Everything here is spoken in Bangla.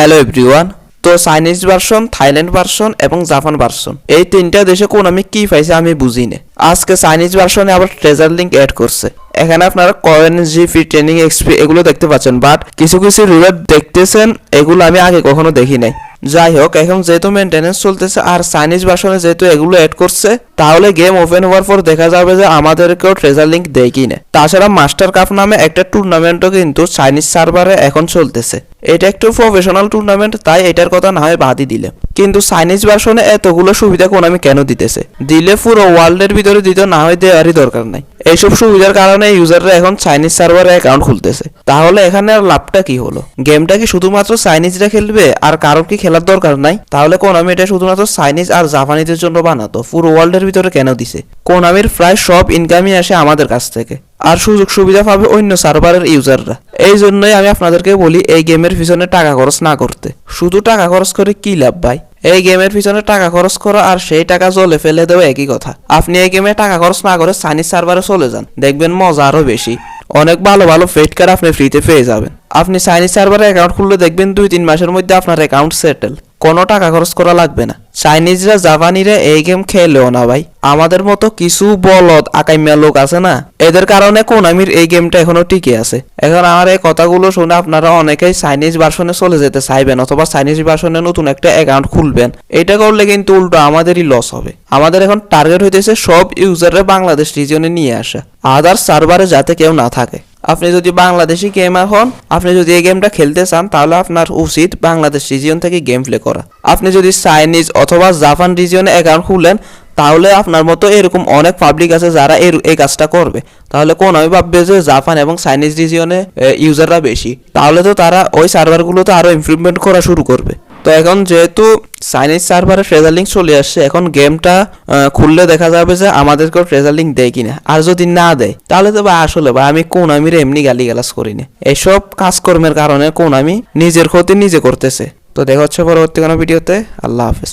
হ্যালো এভরিওয়ান তো চাইনিজ ভার্সন থাইল্যান্ড ভার্সন এবং জাপান ভার্সন এই তিনটা দেশে কোন আমি কি পাইছে আমি বুঝি না আজকে চাইনিজ ভার্সনে আবার ট্রেজার লিঙ্ক অ্যাড করছে। এখানে আপনারা কয়েন জিপি ট্রেনিং এক্সপি এগুলো দেখতে পাচ্ছেন বাট কিছু কিছু রুলার দেখতেছেন, এগুলো আমি আগে কখনো দেখি নাই। যাই হোক, এখন যেহেতু মেনটেনেন্স চলতেছে আর চাইনিজ ভার্সনে যেহেতু এগুলো অ্যাড করছে, তাহলে গেম ওপেন হওয়ার পর দেখা যাবে যে আমাদেরকেও ট্রেজার লিঙ্ক দেয় কি না তাছাড়া মাস্টার কাপ নামে একটা টুর্নামেন্টও কিন্তু চাইনিজ সার্ভারে এখন চলতেছে। এটা একটু প্রফেশনাল টুর্নামেন্ট তাই এটার কথা না হয় বাদই দিলে। কিন্তু চাইনিজ ভার্সনে এতগুলো সুবিধা কোন আমি কেন দিতেছে? দিলে পুরো ওয়ার্ল্ডের ভিতরে দিতে, না হয় দেওয়ারই দরকার নাই। এইসব সুবিধার কারণে ইউজাররা এখন চাইনিজ সার্ভারে অ্যাকাউন্ট খুলতেছে। তাহলে এখানে আর লাভটা কি হলো? গেমটা কি শুধুমাত্র চাইনিজরা খেলবে, আর কারোর কি খেলার দরকার নাই? তাহলে কোন কোনামি এটা শুধুমাত্র চাইনিজ আর জাপানিদের জন্য বানাতো, পুরো ওয়ার্ল্ডের ভিতরে কেন দিছে? কোনামির প্রায় সব ইনকামই আসে আমাদের কাছ থেকে। আর সুযোগ সুবিধা পাবে অন্য সার্ভারের ইউজাররা এই জন্যই আমি আপনাদেরকে বলি, এই গেমের পিছনে টাকা খরচ না করতে। শুধু টাকা খরচ করে কি লাভ ভাই? এই গেমের পিছনে টাকা খরচ করা আর সেই টাকা জলে ফেলে দেওয়া একই কথা। আপনি এই গেমে টাকা খরচ না করে চাইনিজ সার্ভারে চলে যান। দেখবেন মজা আরও বেশি। অনেক ভালো ভালো ফেট কার্ড আপনি ফ্রিতে পেয়ে যাবেন। আপনি চাইনিজ সার্ভারে অ্যাকাউন্ট খুললে দেখবেন দুই তিন মাসের মধ্যে আপনার অ্যাকাউন্ট সেটেল কোনো টাকা খরচ করা লাগবে না। চাইনিজরা, জাপানিরা এই গেম খেলেও না ভাই। আমাদের মতো কিছু বলদ আকাইমিয়া লোক আছে না, এদের কারণে কোনামির এই গেমটা এখনও টিকে আছে। এখন আমার এই কথাগুলো শুনে আপনারা অনেকেই চাইনিজ ভার্সনে চলে যেতে চাইবেন অথবা চাইনিজ ভার্সনে নতুন একটা অ্যাকাউন্ট খুলবেন। এটা করলে কিন্তু উল্টো আমাদেরই লস হবে। আমাদের এখন টার্গেট হইতেছে সব ইউজাররা বাংলাদেশ রিজনে নিয়ে আসা। আদার সার্ভারে যাতে কেউ না থাকে। আপনি যদি বাংলাদেশি গেমার হন, আপনি যদি এই গেমটা খেলতে চান, তাহলে আপনার উচিত বাংলাদেশ রিজিয়ন থেকে গেম প্লে করা। আপনি যদি চাইনিজ অথবা জাপান রিজিয়নে অ্যাকাউন্ট খুললেন তাহলে আপনার মতো এরকম অনেক পাবলিক আছে যারা এর, এই কাজটা করবে। তাহলে কোন আমি ভাববে যে জাপান এবং চাইনিজ রিজিয়নে ইউজাররা বেশি? তাহলে তো তারা ওই সার্ভারগুলোতে আরও ইমপ্রুভমেন্ট করা শুরু করবে। তো এখন যেহেতু চাইনিজ সার্ভারে ট্রেজার লিঙ্ক চলে আসছে। এখন গেমটা খুললে দেখা যাবে যে আমাদেরকেও ট্রেজার লিঙ্ক দেয় কিনা। আর যদি না দেয়, তাহলে তো ভাই আসলে ভাই আমি কোন আমি এমনি গালি গালাস করি না এসব কাজকর্মের কারণে কোন আমি নিজের ক্ষতি নিজে করতেছে। তো দেখা হচ্ছে পরবর্তী কোনো ভিডিওতে আল্লাহ হাফেজ।